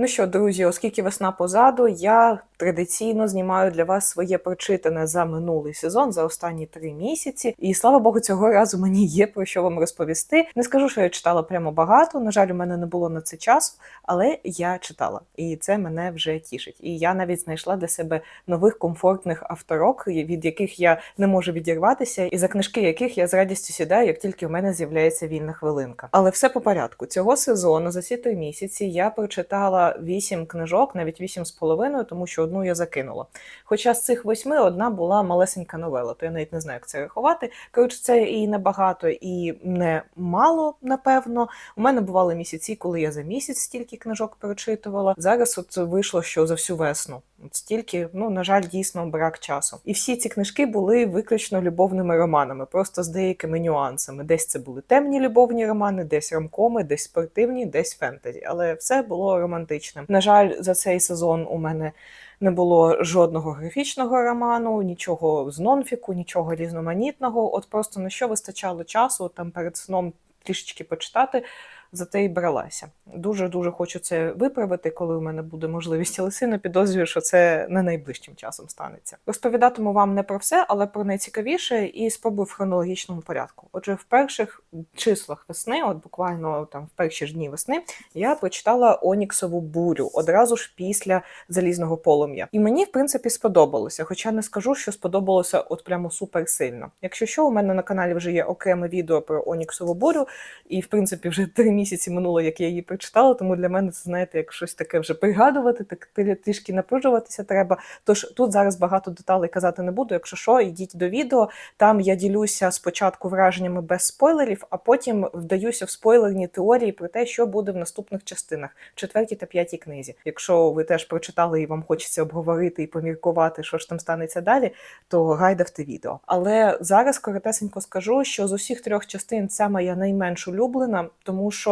Ну що, друзі, оскільки весна позаду, я традиційно знімаю для вас своє прочитане за минулий сезон, за останні три місяці. І слава Богу, цього разу мені є про що вам розповісти. Не скажу, що я читала прямо багато. На жаль, у мене не було на це часу, але я читала, і це мене вже тішить. І я навіть знайшла для себе нових комфортних авторок, від яких я не можу відірватися, і за книжки яких я з радістю сідаю, як тільки в мене з'являється вільна хвилинка. Але все по порядку. Цього сезону за ці три місяці я прочитала вісім книжок, навіть вісім з половиною, тому що одну я закинула. Хоча з цих восьми одна була малесенька новела, то я навіть не знаю, як це рахувати. Коротше, це і небагато, і не мало, напевно. У мене бували місяці, коли я за місяць стільки книжок перечитувала. Зараз от вийшло, що за всю весну. Стільки, ну на жаль, дійсно брак часу. І всі ці книжки були виключно любовними романами, просто з деякими нюансами. Десь це були темні любовні романи, десь ромкоми, десь спортивні, десь фентезі. Але все було романтичним. На жаль, за цей сезон у мене. Не було жодного графічного роману, нічого з нонфіку, нічого різноманітного. От просто на що вистачало часу там перед сном трішечки почитати за те й бралася. Дуже дуже хочу це виправити, коли у мене буде можливість, але сильно підозрюю, що це не найближчим часом станеться. Розповідатиму вам не про все, але про найцікавіше і спробую в хронологічному порядку. Отже, в перших числах весни, от буквально там в перші ж дні весни, я прочитала Оніксову бурю одразу ж після залізного полум'я. І мені, в принципі, сподобалося. Хоча не скажу, що сподобалося от прямо супер сильно. Якщо що, у мене на каналі вже є окреме відео про Оніксову бурю, і в принципі вже три місяці минуло, як я її прочитала, тому для мене це знаєте, як щось таке вже пригадувати, так трішки напружуватися треба. Тож тут зараз багато деталей казати не буду. Якщо що, йдіть до відео. Там я ділюся спочатку враженнями без спойлерів, а потім вдаюся в спойлерні теорії про те, що буде в наступних частинах, четвертій та п'ятій книзі. Якщо ви теж прочитали і вам хочеться обговорити і поміркувати, що ж там станеться далі, то гайдавте відео. Але зараз коротесенько скажу, що з усіх трьох частин ця моя найменш улюблена, тому що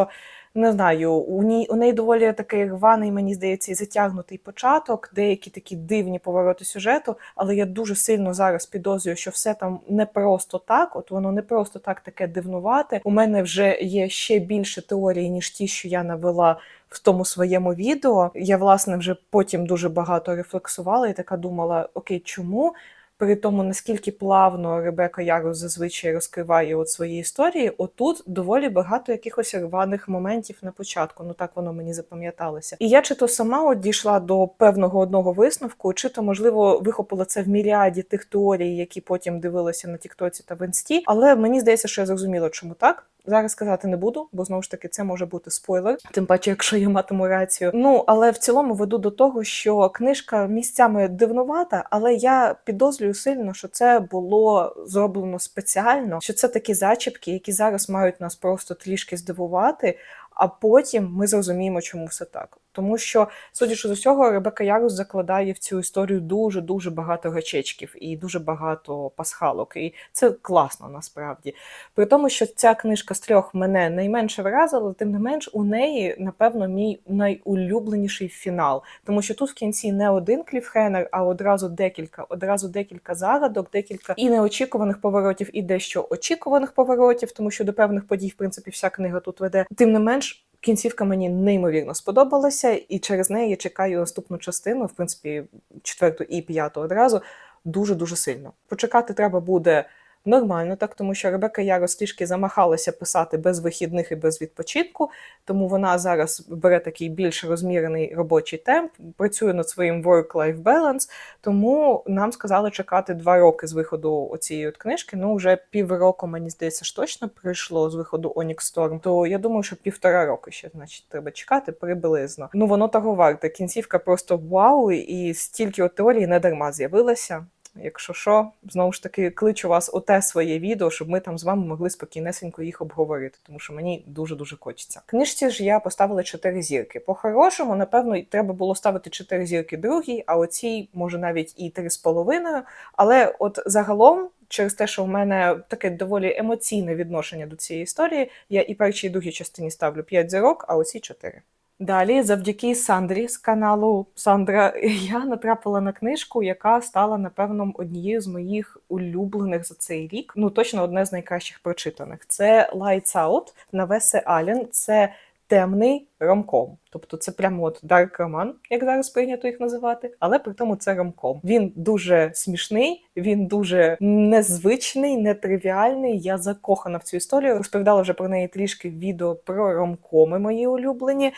не знаю, у ній у неї доволі такий рваний, мені здається, і затягнутий початок, деякі такі дивні повороти сюжету. Але я дуже сильно зараз підозрюю, що все там не просто так. От воно не просто так таке дивнувати. У мене вже є ще більше теорії, ніж ті, що я навела. В тому своєму відео я власне вже потім дуже багато рефлексувала і така думала: окей, чому при тому, наскільки плавно Ребека Ярус зазвичай розкриває от свої історії, отут доволі багато якихось рваних моментів на початку. Ну так воно мені запам'яталося. І я чи то сама от дійшла до певного одного висновку, чи то можливо вихопила це в міріаді тих теорій, які потім дивилися на Тіктоці та в Інсті. Але мені здається, що я зрозуміла, чому так. Зараз сказати не буду, бо знову ж таки це може бути спойлер, тим паче, якщо я матиму рацію. Ну але в цілому веду до того, що книжка місцями дивнувата, але я підозрюю сильно, що це було зроблено спеціально, що це такі зачіпки, які зараз мають нас просто трішки здивувати. А потім ми зрозуміємо, чому все так. Тому що, судячи з усього, Ребека Ярус закладає в цю історію дуже дуже багато гачечків і дуже багато пасхалок. І це класно насправді. При тому, що ця книжка з трьох мене найменше вразила, тим не менш, у неї, напевно, мій найулюбленіший фінал. Тому що тут в кінці не один кліфхенер, а одразу декілька, одразу декілька загадок, декілька і неочікуваних поворотів, і дещо очікуваних поворотів, тому що до певних подій, в принципі, вся книга тут веде. Тим не менш. Кінцівка мені неймовірно сподобалася, і через неї я чекаю наступну частину, в принципі, четверту і п'яту одразу дуже дуже сильно. Почекати треба буде нормально, так тому що Ребека Ярос трішки замахалася писати без вихідних і без відпочинку, тому вона зараз бере такий більш розмірений робочий темп, працює над своїм work-life balance, Тому нам сказали чекати два роки з виходу цієї книжки. Ну вже півроку, мені здається, ж точно прийшло з виходу Onyx Storm, То я думаю, що півтора року ще значить треба чекати приблизно. Ну воно того варте. Кінцівка просто вау, і стільки от теорії не дарма з'явилася. Якщо що, знову ж таки кличу вас у те своє відео, щоб ми там з вами могли спокійнесенько їх обговорити, тому що мені дуже дуже хочеться. Книжці ж я поставила 4 зірки. По-хорошому, напевно, треба було ставити 4 зірки другій, а оцій, може, навіть і 3,5. Але от загалом. Через те, що в мене таке доволі емоційне відношення до цієї історії, я і першій і другій частині ставлю 5 зірок, а оці 4. Далі, завдяки Сандрі з каналу Сандра, я натрапила на книжку, яка стала, напевно, однією з моїх улюблених за цей рік. Ну, точно одне з найкращих прочитаних. Це Lights Out Навесе Ален. Це темний ромком. Тобто це прямо от дарк роман, як зараз прийнято їх називати, але при тому це ромком. Він дуже смішний, він дуже незвичний, нетривіальний. Я закохана в цю історію. Розповідала вже про неї трішки відео про ромкоми мої улюблені.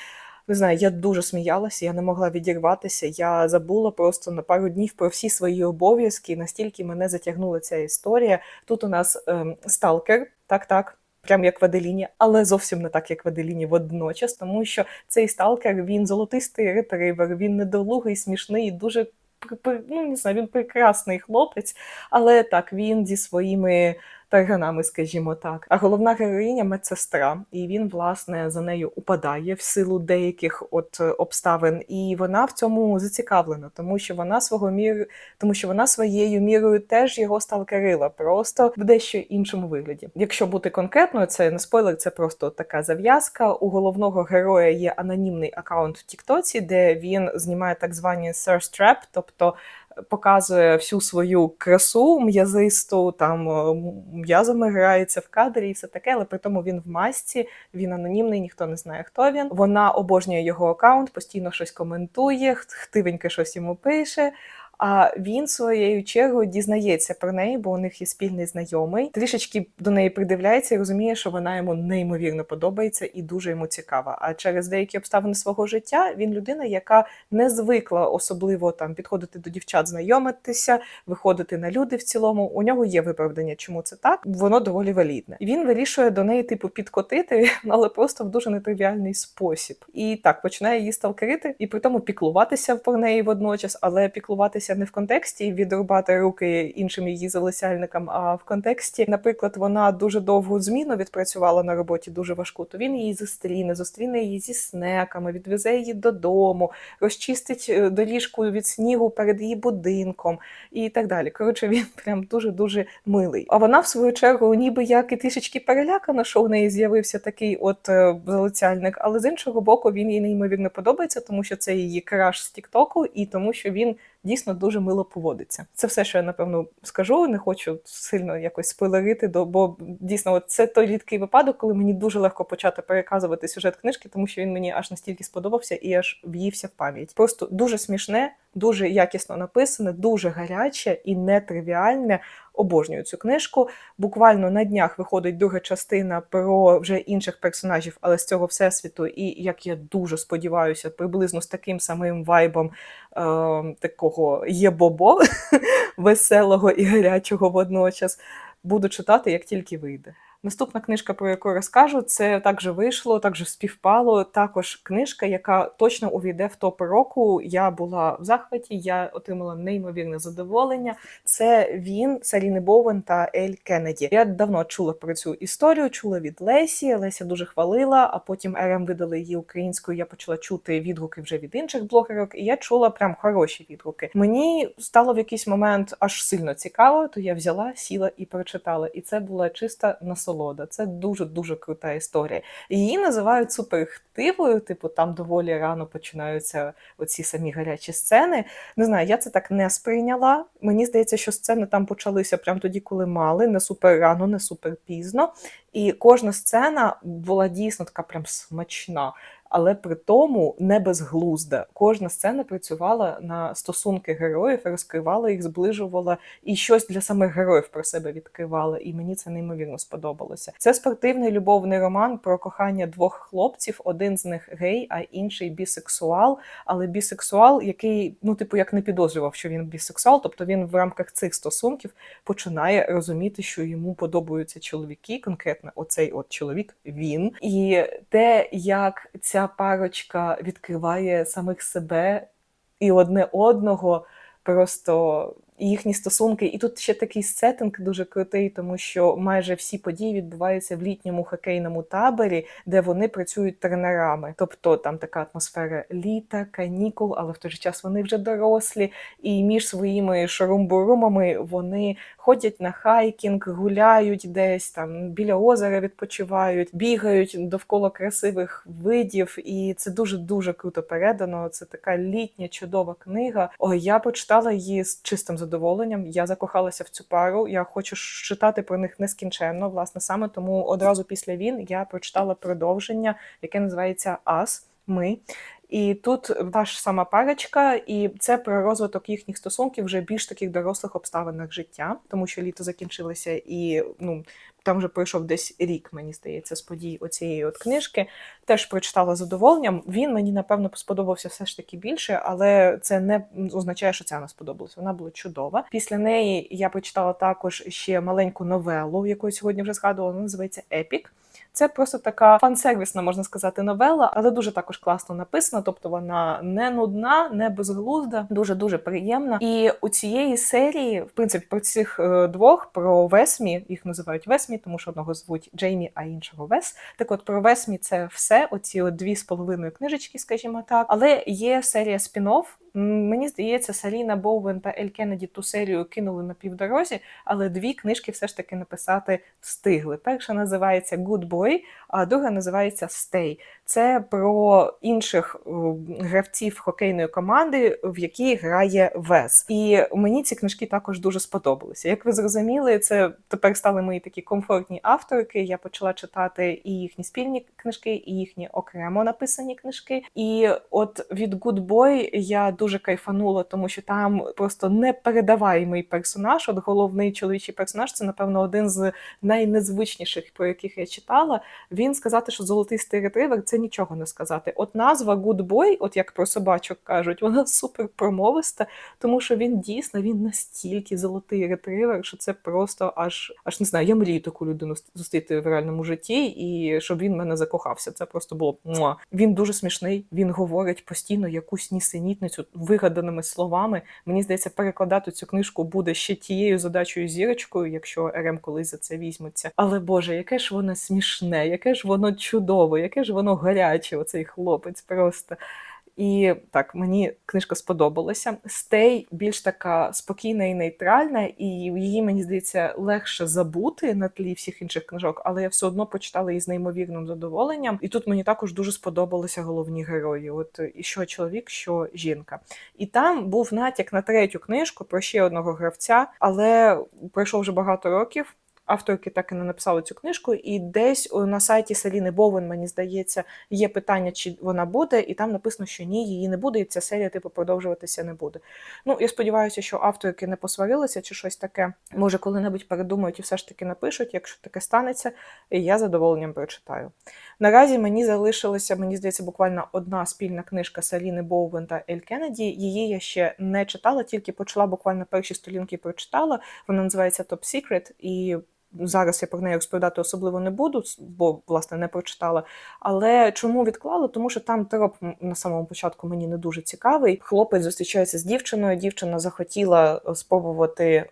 Не знаю, я дуже сміялася, я не могла відірватися. Я забула просто на пару днів про всі свої обов'язки. Настільки мене затягнула ця історія. Тут у нас ем, сталкер, так, так. Прям як в Аделіні, але зовсім не так, як в Аделіні водночас, тому що цей сталкер він золотистий ретривер, він недолугий, смішний, дуже ну, не знаю, він прекрасний хлопець, але так він зі своїми тарганами, скажімо так. А головна героїня медсестра, і він, власне, за нею упадає в силу деяких от обставин, і вона в цьому зацікавлена, тому що вона свого мір, тому що вона своєю мірою теж його сталкерила, просто в дещо іншому вигляді. Якщо бути конкретною, це не спойлер, це просто така зав'язка. У головного героя є анонімний аккаунт в Тіктоці, де він знімає так звані thirst trap, тобто показує всю свою красу м'язисту, там е, м'язами грається в кадрі і все таке, але при тому він в масці, він анонімний, ніхто не знає, хто він. Вона обожнює його аккаунт, постійно щось коментує, хтивеньке щось йому пише. А він своєю чергою дізнається про неї, бо у них є спільний знайомий. Трішечки до неї придивляється і розуміє, що вона йому неймовірно подобається і дуже йому цікава. А через деякі обставини свого життя він людина, яка не звикла особливо там підходити до дівчат, знайомитися, виходити на люди в цілому. У нього є виправдання, чому це так. Воно доволі валідне. Він вирішує до неї, типу, підкотити, але просто в дуже нетривіальний спосіб. І так починає її сталкерити, і при тому піклуватися про неї водночас, але піклуватися не в контексті відрубати руки іншим її залисяльникам, а в контексті, наприклад, вона дуже довгу зміну відпрацювала на роботі, дуже важку. То він її зустріне, зустріне її зі снеками, відвезе її додому, розчистить е, доріжку від снігу перед її будинком і так далі. Коротше, він прям дуже дуже милий. А вона, в свою чергу, ніби як і трішечки перелякана, що в неї з'явився такий от е, залицяльник, але з іншого боку, він їй неймовірно подобається, тому що це її краш з Тіктоку, і тому що він дійсно дуже мило поводиться. Це все, що я напевно скажу. Не хочу сильно якось спойлерити, бо дійсно це той рідкий випадок, коли мені дуже легко почати переказувати сюжет книжки, тому що він мені аж настільки сподобався і аж в'ївся в пам'ять. Просто дуже смішне, дуже якісно написане, дуже гаряче і нетривіальне. Обожнюю цю книжку. Буквально на днях виходить друга частина про вже інших персонажів, але з цього всесвіту. І як я дуже сподіваюся, приблизно з таким самим вайбом е, такого є бобо веселого і гарячого водночас. Буду читати, як тільки вийде. Наступна книжка, про яку розкажу, це також вийшло, також співпало. Також книжка, яка точно увійде в топ року. Я була в захваті, я отримала неймовірне задоволення. Це він, Саріни Боуен та Ель Кеннеді. Я давно чула про цю історію, чула від Лесі. Леся дуже хвалила, а потім РМ видали її українською. Я почала чути відгуки вже від інших блогерок, і я чула прям хороші відгуки. Мені стало в якийсь момент аж сильно цікаво, то я взяла, сіла і прочитала. І це була чиста насолода насолода. Це дуже-дуже крута історія. Її називають суперхтивою, типу там доволі рано починаються оці самі гарячі сцени. Не знаю, я це так не сприйняла. Мені здається, що сцени там почалися прямо тоді, коли мали, не супер рано, не супер пізно. І кожна сцена була дійсно така прям смачна але при тому не безглузда. Кожна сцена працювала на стосунки героїв, розкривала їх, зближувала і щось для самих героїв про себе відкривала. І мені це неймовірно сподобалося. Це спортивний любовний роман про кохання двох хлопців. Один з них гей, а інший бісексуал. Але бісексуал, який, ну, типу, як не підозрював, що він бісексуал, тобто він в рамках цих стосунків починає розуміти, що йому подобаються чоловіки, конкретно оцей от чоловік він. І те, як ця ця парочка відкриває самих себе і одне одного просто їхні стосунки. І тут ще такий сеттинг дуже крутий, тому що майже всі події відбуваються в літньому хокейному таборі, де вони працюють тренерами. Тобто там така атмосфера літа, канікул, але в той же час вони вже дорослі, і між своїми шарумбурумами вони ходять на хайкінг, гуляють десь там біля озера відпочивають, бігають довкола красивих видів, і це дуже дуже круто передано. Це така літня чудова книга. О, я почитала її з чистим задоволенням. Я закохалася в цю пару. Я хочу читати про них нескінченно. Власне, саме тому одразу після він я прочитала продовження, яке називається Ас. Ми. І тут та ж сама парочка, і це про розвиток їхніх стосунків вже більш таких дорослих обставинах життя, тому що літо закінчилося, і ну там вже пройшов десь рік, мені здається, з подій оцієї от книжки. Теж прочитала задоволенням. Він мені напевно сподобався все ж таки більше, але це не означає, що ця вона сподобалася. Вона була чудова. Після неї я прочитала також ще маленьку новелу, яку я сьогодні вже згадувала. Вона називається Епік. Це просто така фан-сервісна, можна сказати, новела, але дуже також класно написана. Тобто вона не нудна, не безглузда, дуже дуже приємна. І у цієї серії, в принципі, про цих е, двох про Весмі їх називають Весмі, тому що одного звуть Джеймі, а іншого Вес. Так, от про Весмі це все. Оці от дві з половиною книжечки, скажімо так. Але є серія спін-офф, Мені здається, Саліна Боуен та Ель Кеннеді ту серію кинули на півдорозі, але дві книжки все ж таки написати встигли. Перша називається Good Boy, а друга називається Stay. Це про інших гравців хокейної команди, в якій грає Вес. І мені ці книжки також дуже сподобалися. Як ви зрозуміли, це тепер стали мої такі комфортні авторки. Я почала читати і їхні спільні книжки, і їхні окремо написані книжки. І от від Good Boy я дуже кайфанула, тому що там просто непередаваємий персонаж. От головний чоловічий персонаж це, напевно, один з найнезвичніших, про яких я читала. Він сказати, що золотистий ретривер це нічого не сказати. От назва Good Boy, от як про собачок кажуть, вона супер промовиста, тому що він дійсно він настільки золотий ретривер, що це просто аж аж не знаю. Я мрію таку людину зустріти в реальному житті, і щоб він мене закохався. Це просто було муа. Він дуже смішний. Він говорить постійно якусь нісенітницю вигаданими словами. Мені здається, перекладати цю книжку буде ще тією задачою зірочкою, якщо РМ колись за це візьметься. Але Боже, яке ж воно смішне, яке ж воно чудове, яке ж воно гаряче, оцей хлопець просто. І так, мені книжка сподобалася. Стей більш така спокійна і нейтральна, і її, мені здається, легше забути на тлі всіх інших книжок, але я все одно почитала її з неймовірним задоволенням. І тут мені також дуже сподобалися головні герої. От і що чоловік, що жінка. І там був натяк на третю книжку про ще одного гравця, але пройшло вже багато років авторки так і не написали цю книжку, і десь на сайті Селіни Бовен, мені здається, є питання, чи вона буде, і там написано, що ні, її не буде, і ця серія типу продовжуватися не буде. Ну, я сподіваюся, що авторки не посварилися чи щось таке. Може, коли-небудь передумають і все ж таки напишуть. Якщо таке станеться, я задоволенням прочитаю. Наразі мені залишилася, мені здається, буквально одна спільна книжка Саліни Боувен та Ель Кеннеді. Її я ще не читала, тільки почала буквально перші сторінки прочитала. Вона називається Top Secret, і Зараз я про неї розповідати особливо не буду, бо власне не прочитала. Але чому відклала? Тому що там троп на самому початку мені не дуже цікавий. Хлопець зустрічається з дівчиною. Дівчина захотіла спробувати е,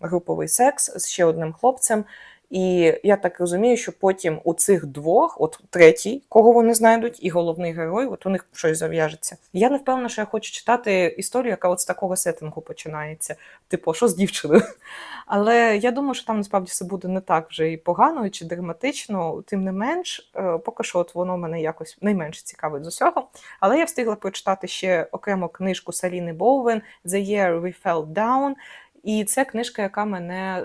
груповий секс з ще одним хлопцем. І я так розумію, що потім у цих двох, от третій, кого вони знайдуть, і головний герой, от у них щось зав'яжеться. Я не впевнена, що я хочу читати історію, яка от з такого сеттингу починається. Типу, що з дівчиною? Але я думаю, що там насправді все буде не так вже і погано, чи драматично, тим не менш, е, поки що от воно мене якось найменше цікавить з усього. Але я встигла прочитати ще окремо книжку Саліни Боуен «The Year We Fell Down», і це книжка, яка мене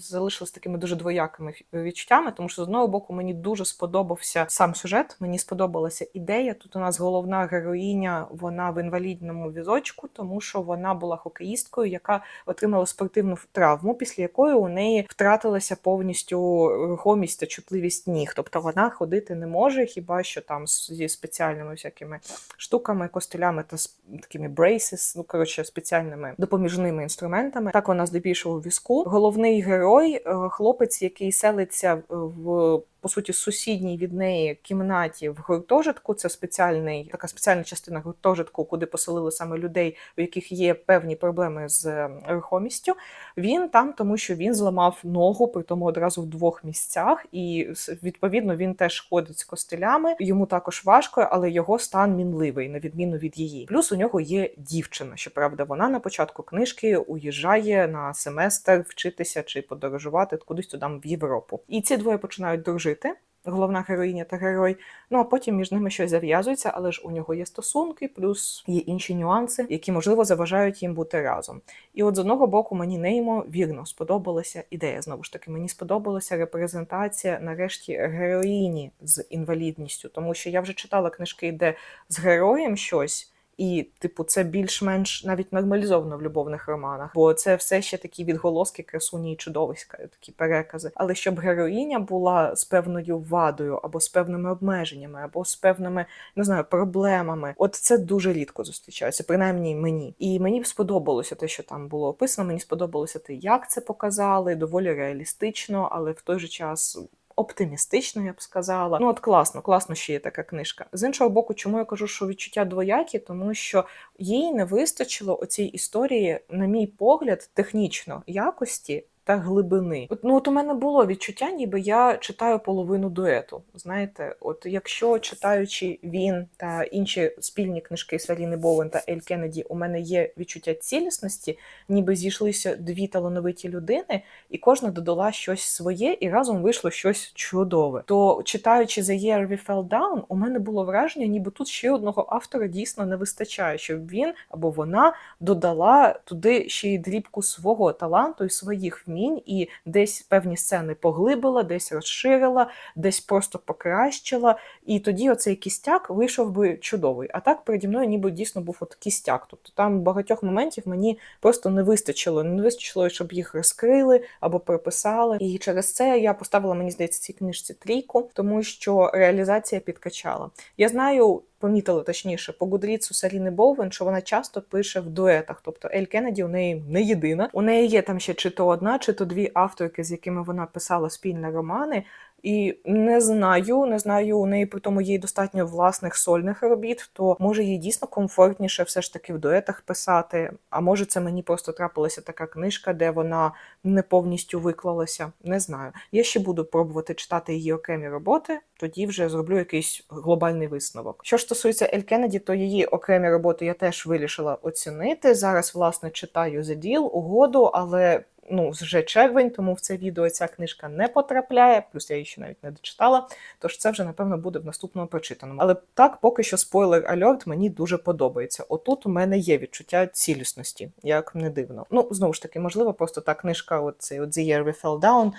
залишила з такими дуже двоякими відчуттями, тому що з одного боку мені дуже сподобався сам сюжет. Мені сподобалася ідея. Тут у нас головна героїня, вона в інвалідному візочку, тому що вона була хокеїсткою, яка отримала спортивну травму, після якої у неї втратилася повністю рухомість та чутливість ніг. Тобто вона ходити не може, хіба що там зі спеціальними всякими штуками, костелями та такими брейсис, ну коротше, спеціальними допоміжними інструментами. Так вона здебільшого візку. Головний герой, е, хлопець, який селиться в по суті сусідній від неї кімнаті в гуртожитку. Це спеціальний така спеціальна частина гуртожитку, куди поселили саме людей, у яких є певні проблеми з ем, рухомістю. Він там, тому що він зламав ногу, при тому одразу в двох місцях, і відповідно він теж ходить з костелями. Йому також важко, але його стан мінливий, на відміну від її. Плюс у нього є дівчина. Щоправда, вона на початку книжки уїжджає на семестр вчитися чи подорожувати кудись туди в Європу. І ці двоє починають дружити жити. головна героїня та герой. Ну а потім між ними щось зав'язується, але ж у нього є стосунки, плюс є інші нюанси, які можливо заважають їм бути разом. І от з одного боку мені неймовірно сподобалася ідея. Знову ж таки, мені сподобалася репрезентація нарешті героїні з інвалідністю, тому що я вже читала книжки, де з героєм щось. І, типу, це більш-менш навіть нормалізовано в любовних романах, бо це все ще такі відголоски красуні і чудовиська, такі перекази. Але щоб героїня була з певною вадою, або з певними обмеженнями, або з певними не знаю проблемами, от це дуже рідко зустрічається, принаймні мені. І мені сподобалося те, що там було описано. Мені сподобалося те, як це показали, доволі реалістично, але в той же час оптимістично, я б сказала. Ну от класно, класно, що є така книжка. З іншого боку, чому я кажу, що відчуття двоякі, тому що їй не вистачило оцій історії, на мій погляд, технічно якості. Та глибини. От, ну от у мене було відчуття, ніби я читаю половину дуету. Знаєте, от якщо читаючи він та інші спільні книжки Саліни Боуен та Ель Кеннеді, у мене є відчуття цілісності, ніби зійшлися дві талановиті людини, і кожна додала щось своє, і разом вийшло щось чудове. То читаючи The Year We Fell Down, у мене було враження, ніби тут ще одного автора дійсно не вистачає, щоб він або вона додала туди ще й дрібку свого таланту і своїх вмінь, і десь певні сцени поглибила, десь розширила, десь просто покращила. І тоді оцей кістяк вийшов би чудовий. А так переді мною ніби дійсно був от кістяк. Тобто там багатьох моментів мені просто не вистачило. Не вистачило, щоб їх розкрили або прописали. І через це я поставила, мені здається, цій книжці трійку, тому що реалізація підкачала. Я знаю. Помітили точніше по Гудріцу Саліни Боувен, що вона часто пише в дуетах. Тобто Ель Кеннеді у неї не єдина. У неї є там ще чи то одна, чи то дві авторки, з якими вона писала спільні романи. І не знаю, не знаю, у неї при тому є достатньо власних сольних робіт, то може їй дійсно комфортніше все ж таки в дуетах писати. А може, це мені просто трапилася така книжка, де вона не повністю виклалася. Не знаю. Я ще буду пробувати читати її окремі роботи, тоді вже зроблю якийсь глобальний висновок. Що ж стосується Ель Кеннеді, то її окремі роботи я теж вирішила оцінити. Зараз, власне, читаю The Deal, угоду, але ну, вже червень, тому в це відео ця книжка не потрапляє, плюс я її ще навіть не дочитала. Тож це вже, напевно, буде в наступному прочитаному. Але так, поки що спойлер альорт мені дуже подобається. Отут у мене є відчуття цілісності, як не дивно. Ну, знову ж таки, можливо, просто та книжка, от цей от The Year We Fell Down,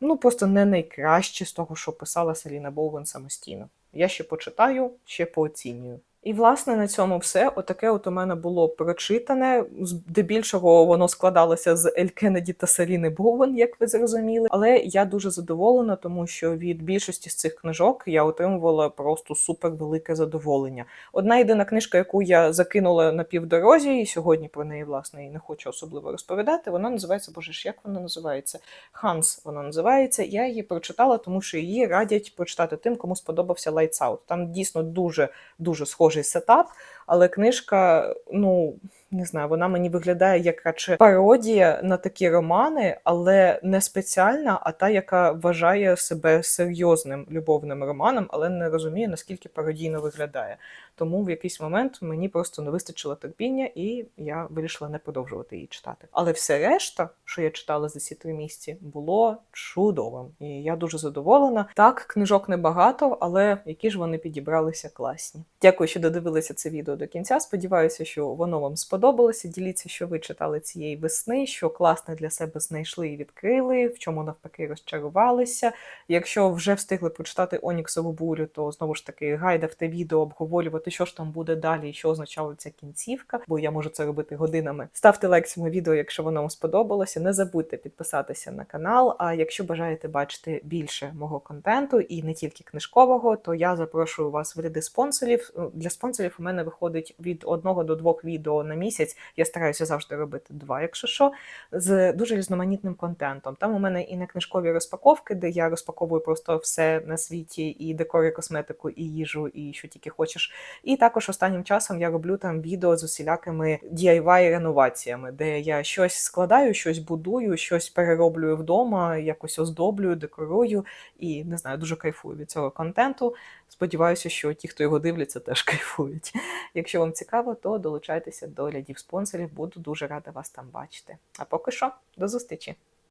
ну просто не найкраще з того, що писала Селіна Боувен самостійно. Я ще почитаю, ще пооцінюю. І, власне, на цьому все. Отаке от у мене було прочитане. Здебільшого воно складалося з Ель Кеннеді та Саліни Боуен, як ви зрозуміли. Але я дуже задоволена, тому що від більшості з цих книжок я отримувала просто супер велике задоволення. Одна єдина книжка, яку я закинула на півдорозі, і сьогодні про неї, власне, і не хочу особливо розповідати. Вона називається Боже ж, як вона називається? Ханс вона називається. Я її прочитала, тому що її радять прочитати тим, кому сподобався Lights Out. Там дійсно дуже дуже схоже схожий сетап, але книжка, ну не знаю, вона мені виглядає як радше пародія на такі романи, але не спеціальна, а та, яка вважає себе серйозним любовним романом, але не розуміє, наскільки пародійно виглядає. Тому в якийсь момент мені просто не вистачило терпіння, і я вирішила не продовжувати її читати. Але все решта, що я читала за ці три місяці, було чудовим. І я дуже задоволена. Так, книжок небагато, але які ж вони підібралися класні. Дякую, що додивилися це відео до кінця. Сподіваюся, що воно вам сподобалося. Діліться, що ви читали цієї весни, що класне для себе знайшли і відкрили, в чому навпаки розчарувалися. Якщо вже встигли прочитати Оніксову бурю, то знову ж таки гайдавте відео обговорювати, що ж там буде далі і що означала ця кінцівка, бо я можу це робити годинами. Ставте лайк цьому відео, якщо воно вам сподобалося. Не забудьте підписатися на канал. А якщо бажаєте бачити більше мого контенту і не тільки книжкового, то я запрошую вас в ряди спонсорів. Для спонсорів у мене виходить від одного до двох відео на місяць. Я стараюся завжди робити два, якщо що, з дуже різноманітним контентом. Там у мене і не книжкові розпаковки, де я розпаковую просто все на світі, і декор, і косметику, і їжу, і що тільки хочеш. І також останнім часом я роблю там відео з усілякими DIY реноваціями, де я щось складаю, щось будую, щось перероблюю вдома, якось оздоблюю, декорую і не знаю, дуже кайфую від цього контенту. Сподіваюся, що ті, хто його дивляться, теж кайфують. Якщо вам цікаво, то долучайтеся до рядів спонсорів. Буду дуже рада вас там бачити. А поки що, до зустрічі!